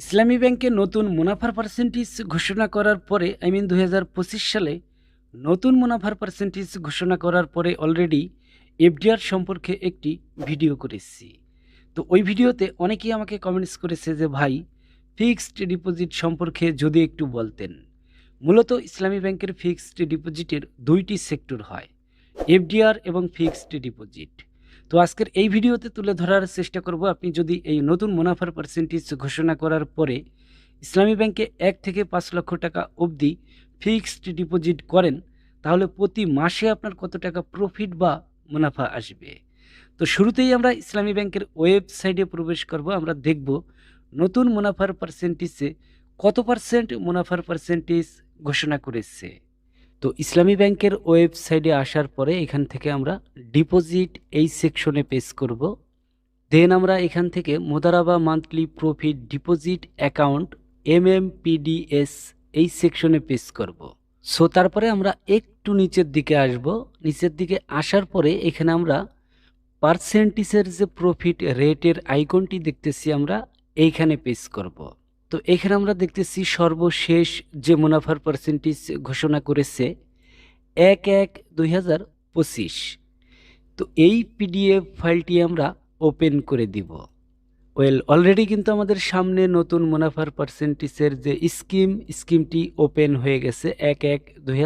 ইসলামী ব্যাংকে নতুন মুনাফার পার্সেন্টেজ ঘোষণা করার পরে আই মিন দু হাজার পঁচিশ সালে নতুন মুনাফার পার্সেন্টেজ ঘোষণা করার পরে অলরেডি এফডিআর সম্পর্কে একটি ভিডিও করেছি। তো ওই ভিডিওতে অনেকেই আমাকে কমেন্টস করেছে যে, ভাই ফিক্সড ডিপোজিট সম্পর্কে যদি একটু বলতেন। মূলত ইসলামী ব্যাংকের ফিক্সড ডিপোজিটের দুইটি সেক্টর হয় এফডিআর এবং ফিক্সড ডিপোজিট তো আজকের এই ভিডিওতে তুলে ধরার চেষ্টা করব আপনি যদি এই নতুন মুনাফার পার্সেন্টেজ ঘোষণা করার পরে ইসলামী ব্যাংকে এক থেকে পাঁচ লক্ষ টাকা অবধি ফিক্সড ডিপোজিট করেন, তাহলে প্রতি মাসে আপনার কত টাকা প্রফিট বা মুনাফা আসবে? তো শুরুতেই আমরা ইসলামী ব্যাংকের ওয়েবসাইটে প্রবেশ করব, আমরা দেখব নতুন মুনাফার পার্সেন্টেজে কত পার্সেন্ট মুনাফার পার্সেন্টেজ ঘোষণা করেছে। তো ইসলামী ব্যাংকের ওয়েবসাইটে আসার পরে এখান থেকে আমরা ডিপোজিট এই সেকশনে পেশ করব। দেন আমরা এখান থেকে মোদারাবা monthly profit deposit account M M PDS এই সেকশনে পেশ করব। সো তারপরে আমরা একটু নিচের দিকে আসব। নিচের দিকে আসার পরে এখানে আমরা পার্সেন্টেজের যে প্রফিট রেটের আইকনটি দেখতেছি আমরা এইখানে পেশ করব। তো এখানে আমরা দেখতেছি সর্বশেষ যে মুনাফার পার্সেন্টেজ ঘোষণা করেছে, এক এক দুই তো এই পিডিএফ ফাইলটি আমরা ওপেন করে দিব। ওয়েল অলরেডি কিন্তু আমাদের সামনে নতুন মুনাফার পার্সেন্টেজের যে স্কিম স্কিমটি ওপেন হয়ে গেছে, এক এক দুই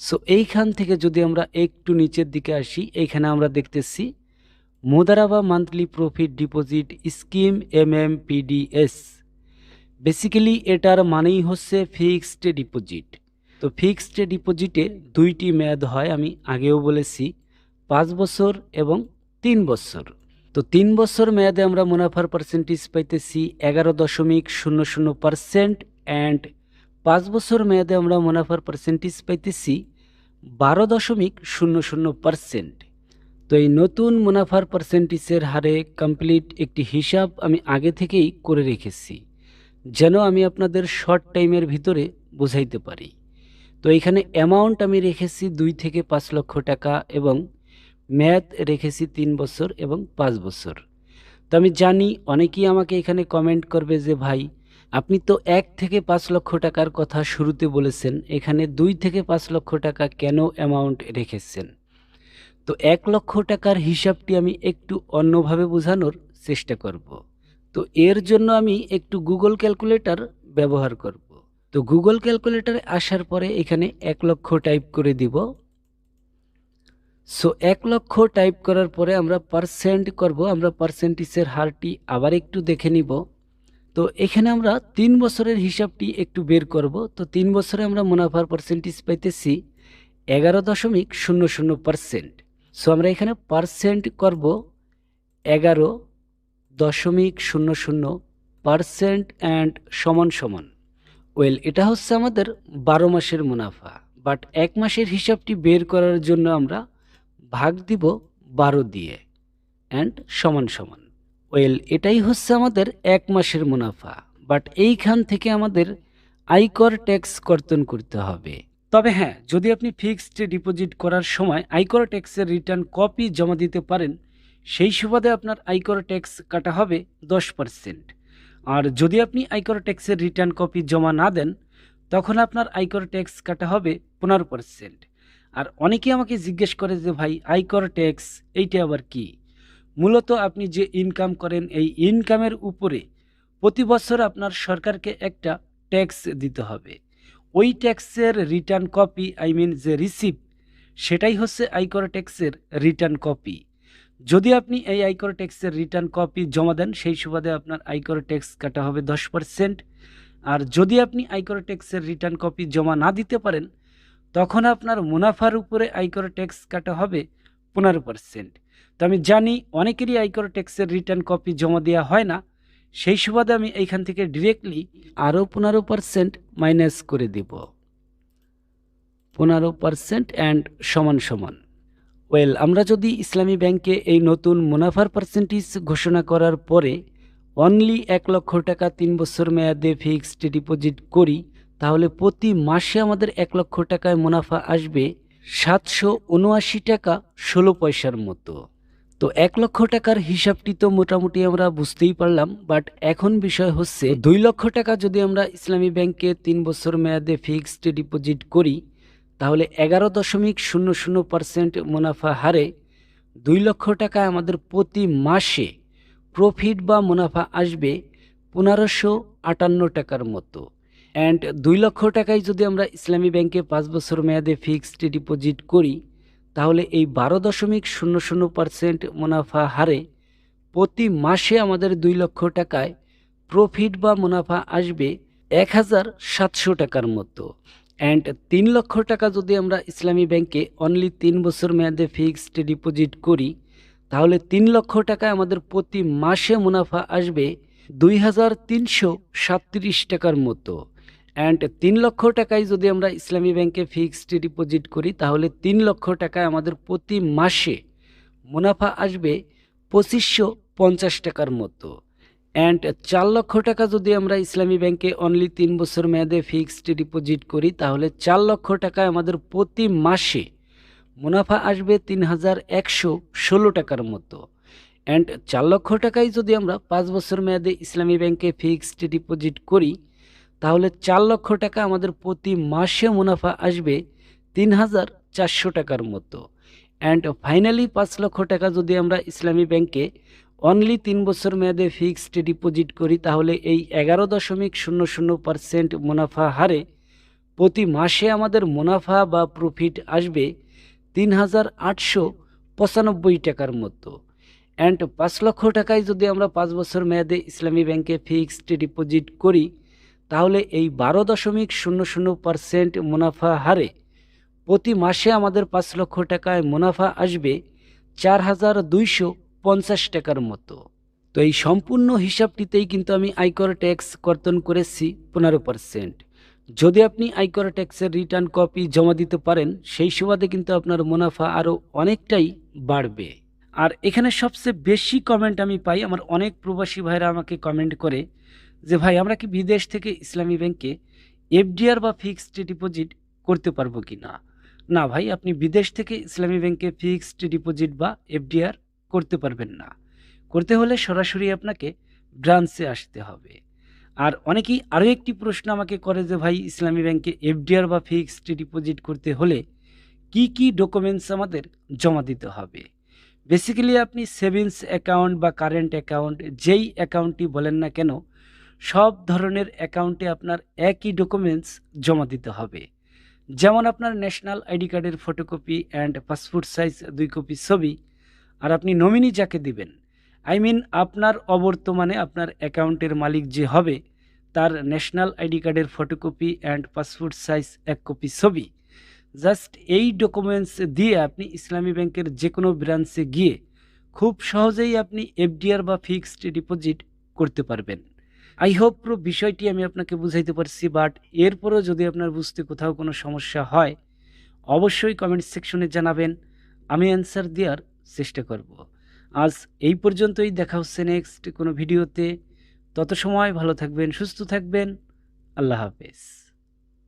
সো এইখান থেকে যদি আমরা একটু নিচের দিকে আসি এইখানে আমরা দেখতেছি মোদারাবা monthly profit deposit scheme M M PDS basically এটার মানেই হচ্ছে ফিক্সড ডিপোজিট। তো ফিক্সড ডিপোজিটে দুইটি মেয়াদ হয়, আমি আগেও বলেছি, পাঁচ বছর এবং তিন বছর। তো তিন বছর মেয়াদে আমরা মুনাফার পার্সেন্টেজ পাইতেছি এগারো দশমিক শূন্য শূন্য পার্সেন্ট অ্যান্ড পাঁচ বছর মেয়াদে আমরা মুনাফার পার্সেন্টেজ পাইতেছি বারো দশমিক শূন্য শূন্য পার্সেন্ট তো এই নতুন মুনাফার পার্সেন্টেজের হারে কমপ্লিট একটি হিসাব আমি আগে থেকেই করে রেখেছি, যেন আমি আপনাদের শর্ট টাইমের ভিতরে বোঝাইতে পারি। তো এখানে অ্যামাউন্ট আমি রেখেছি দুই থেকে পাঁচ লক্ষ টাকা এবং ম্যাথ রেখেছি তিন বছর এবং পাঁচ বছর। তো আমি জানি অনেকেই আমাকে এখানে কমেন্ট করবে যে, ভাই, আপনি তো এক থেকে পাঁচ লক্ষ টাকার কথা শুরুতে বলেছেন, এখানে দুই থেকে পাঁচ লক্ষ টাকা কেন অ্যামাউন্ট রেখেছেন? তো এক লক্ষ টাকার হিসাবটি আমি একটু অন্যভাবে বোঝানোর চেষ্টা করব। তো এর জন্য আমি একটু গুগল ক্যালকুলেটর ব্যবহার করব। তো গুগল ক্যালকুলেটরে আসার পরে এখানে এক লক্ষ টাইপ করে দিব। সো এক লক্ষ টাইপ করার পরে আমরা পার্সেন্ট করব, আমরা পার্সেন্টেজের হারটি আবার একটু দেখে নিব। তো এখানে আমরা তিন বছরের হিসাবটি একটু বের করব। তো তিন বছরে আমরা মুনাফার পার্সেন্টেজ পাইতেছি এগারো দশমিক শূন্য শূন্য পার্সেন্ট। সো আমরা এখানে পার্সেন্ট করব এগারো দশমিক শূন্য শূন্য পার্সেন্ট অ্যান্ড সমান সমান। ওয়েল এটা হচ্ছে আমাদের বারো মাসের মুনাফা বাট এক মাসের হিসাবটি বের করার জন্য আমরা ভাগ দিব বারো দিয়ে অ্যান্ড সমান সমান। ওয়েল এটাই হচ্ছে আমাদের এক মাসের মুনাফা বাট এইখান থেকে আমাদের আয়কর ট্যাক্স কর্তন করতে হবে। তবে হ্যাঁ যদি আপনি ফিক্সড ডিপোজিট করার সময় আয়কর ট্যাক্সের রিটার্ন কপি জমা দিতে পারেন, সেই সুবাদে আপনার আয়কর ট্যাক্স কাটা হবে দশ পার্সেন্ট আর যদি আপনি আয়কর ট্যাক্সের রিটার্ন কপি জমা না দেন, তখন আপনার আয়কর ট্যাক্স কাটা হবে পনেরো পার্সেন্ট আর অনেকে আমাকে জিজ্ঞেস করে যে, ভাই আয়কর ট্যাক্স এইটা আবার কি? মূলত আপনি যে ইনকাম করেন, এই ইনকামের উপরে প্রতি বছর আপনার সরকারকে একটা ট্যাক্স দিতে হবে। ওই ট্যাক্সের রিটার্ন কপি, আই মিন যে রিসিপ্ট, সেটাই হচ্ছে আয়কর ট্যাক্সের রিটার্ন কপি। যদি আপনি এই আয়কর ট্যাক্সের রিটার্ন কপি জমা দেন, সেই সুবাদে আপনার আয়কর ট্যাক্স কাটা হবে দশ পার্সেন্ট। আর যদি আপনি আয়কর ট্যাক্সের রিটার্ন কপি জমা না দিতে পারেন, তখন আপনার মুনাফার উপরে আয়কর ট্যাক্স কাটা হবে পনেরো পার্সেন্ট। তো আমি জানি অনেকেরই আয়কর ট্যাক্সের রিটার্ন কপি জমা দেওয়া হয় না সেই সুবাদে আমি এইখান থেকে ডিরেক্টলি আরও পনেরো পার্সেন্ট মাইনাস করে দেব। পনেরো পার্সেন্ট অ্যান্ড সমান সমান। ওয়েল আমরা যদি ইসলামী ব্যাংকে এই নতুন মুনাফার পার্সেন্টেজ ঘোষণা করার পরে অনলি এক লক্ষ টাকা তিন বছর মেয়াদে ফিক্সড ডিপোজিট করি, তাহলে প্রতি মাসে আমাদের এক লক্ষ টাকায় মুনাফা আসবে সাতশো উনআশি টাকা ষোলো পয়সার মতো। তো এক লক্ষ টাকার হিসাবটি তো মোটামুটি আমরা বুঝতেই পারলাম বাট এখন বিষয় হচ্ছে দুই লক্ষ টাকা যদি আমরা ইসলামী ব্যাংকে তিন বছর মেয়াদে ফিক্সড ডিপোজিট করি, তাহলে এগারো দশমিক শূন্য শূন্য পার্সেন্ট মুনাফা হারে দুই লক্ষ টাকা আমাদের প্রতি মাসে প্রফিট বা মুনাফা আসবে পনেরোশো আটান্ন টাকার মতো। অ্যান্ড দুই লক্ষ টাকায় যদি আমরা ইসলামী ব্যাংকে পাঁচ বছর মেয়াদে ফিক্সড ডিপোজিট করি তাহলে এই বারো দশমিক শূন্য শূন্য পার্সেন্ট মুনাফা হারে প্রতি মাসে আমাদের দুই লক্ষ টাকায় প্রফিট বা মুনাফা আসবে এক হাজার সাতশো টাকার মতো। অ্যান্ড তিন লক্ষ টাকা যদি আমরা ইসলামী ব্যাংকে অনলি তিন বছর মেয়াদে ফিক্সড ডিপোজিট করি, তাহলে তিন লক্ষ টাকায় আমাদের প্রতি মাসে মুনাফা আসবে দুই হাজার তিনশো সাতত্রিশ টাকার মতো। অ্যান্ড তিন লক্ষ টাকায় যদি আমরা ইসলামী ব্যাংকে ফিক্সড ডিপোজিট করি, তাহলে তিন লক্ষ টাকায় আমাদের প্রতি মাসে মুনাফা আসবে পঁচিশশো পঞ্চাশ টাকার মতো। অ্যান্ড চার লক্ষ টাকা যদি আমরা ইসলামী ব্যাংকে অনলি তিন বছর মেয়াদে ফিক্সড ডিপোজিট করি, তাহলে চার লক্ষ টাকায় আমাদের প্রতি মাসে মুনাফা আসবে তিন হাজার একশো ষোলো টাকার মতো। অ্যান্ড চার লক্ষ টাকায় যদি আমরা পাঁচ বছর মেয়াদে ইসলামী ব্যাংকে ফিক্সড ডিপোজিট করি তাহলে চার লক্ষ টাকা আমাদের প্রতি মাসে মুনাফা আসবে তিন হাজার চারশো টাকার মতো। অ্যান্ড ফাইনালি পাঁচ লক্ষ টাকা যদি আমরা ইসলামী ব্যাংকে অনলি তিন বছর মেয়াদে ফিক্সড ডিপোজিট করি, তাহলে এই এগারো দশমিক শূন্য শূন্য পার্সেন্ট মুনাফা হারে প্রতি মাসে আমাদের মুনাফা বা প্রফিট আসবে তিন হাজার আটশো পঁচানব্বই টাকার মতো। অ্যান্ড পাঁচ লক্ষ টাকায় যদি আমরা পাঁচ বছর মেয়াদে ইসলামী ব্যাংকে ফিক্সড ডিপোজিট করি তাহলে এই বারো দশমিক শূন্য শূন্য পার্সেন্ট মুনাফা হারে প্রতি মাসে আমাদের পাঁচ লক্ষ টাকায় মুনাফা আসবে চার হাজার দুইশো পঞ্চাশ টাকার মতো। তো এই সম্পূর্ণ হিসাবটিতেই কিন্তু আমি আয়কর ট্যাক্স কর্তন করেছি পনেরো পার্সেন্ট। যদি আপনি আয়কর ট্যাক্সের রিটার্ন কপি জমা দিতে পারেন, সেই সুবাদে কিন্তু আপনার মুনাফা আরও অনেকটাই বাড়বে। আর এখানে সবচেয়ে বেশি কমেন্ট আমি পাই, আমার অনেক প্রবাসী ভাইরা আমাকে কমেন্ট করে যে ভাই, আমরা কি বিদেশ থেকে ইসলামী ব্যাংকে এফডিআর বা ফিক্সড ডিপোজিট করতে পারব কি না? না ভাই, আপনি বিদেশ থেকে ইসলামী ব্যাংকে ফিক্সড ডিপোজিট বা এফডিআর করতে পারবেন না। করতে হলে সরাসরি আপনাকে ব্রাঞ্চে আসতে হবে। আর অনেকেই আরও একটি প্রশ্ন আমাকে করে যে ভাই, ইসলামী ব্যাংকে এফডিআর বা ফিক্সড ডিপোজিট করতে হলে কি কি ডকুমেন্টস আমাদের জমা দিতে হবে? বেসিক্যালি আপনি সেভিংস অ্যাকাউন্ট বা কারেন্ট অ্যাকাউন্ট, যেই অ্যাকাউন্টটি বলেন না কেন সব ধরনের অ্যাকাউন্টে আপনার একই ডকুমেন্টস জমা দিতে হবে। যেমন আপনার ন্যাশনাল আইডি কার্ডের ফটোকপি অ্যান্ড পাসপোর্ট সাইজ দুই কপি ছবি। আর আপনি নমিনি যাকে দিবেন, আই মিন আপনার অবর্তমানে আপনার অ্যাকাউন্টের মালিক যে হবে, তার ন্যাশনাল আইডি কার্ডের ফটোকপি অ্যান্ড পাসপোর্ট সাইজ এক কপি ছবি। জাস্ট এই ডকুমেন্টস দিয়ে আপনি ইসলামী ব্যাংকের যে কোনো ব্রাঞ্চে গিয়ে খুব সহজেই আপনি এফডিআর বা ফিক্সড ডিপোজিট করতে পারবেন। আই হোপ পুরো বিষয়টি আমি আপনাকে বুঝাইতে পারছি বাট এরপরও যদি আপনার বুঝতে কোথাও কোনো সমস্যা হয়, অবশ্যই কমেন্ট সেকশনে জানাবেন। আমি অ্যান্সার দেওয়ার চেষ্টা করব। আজ এই পর্যন্তই, দেখা হচ্ছে নেক্সট কোনো ভিডিওতে তত সময় ভালো থাকবেন, সুস্থ থাকবেন। আল্লাহ হাফেজ।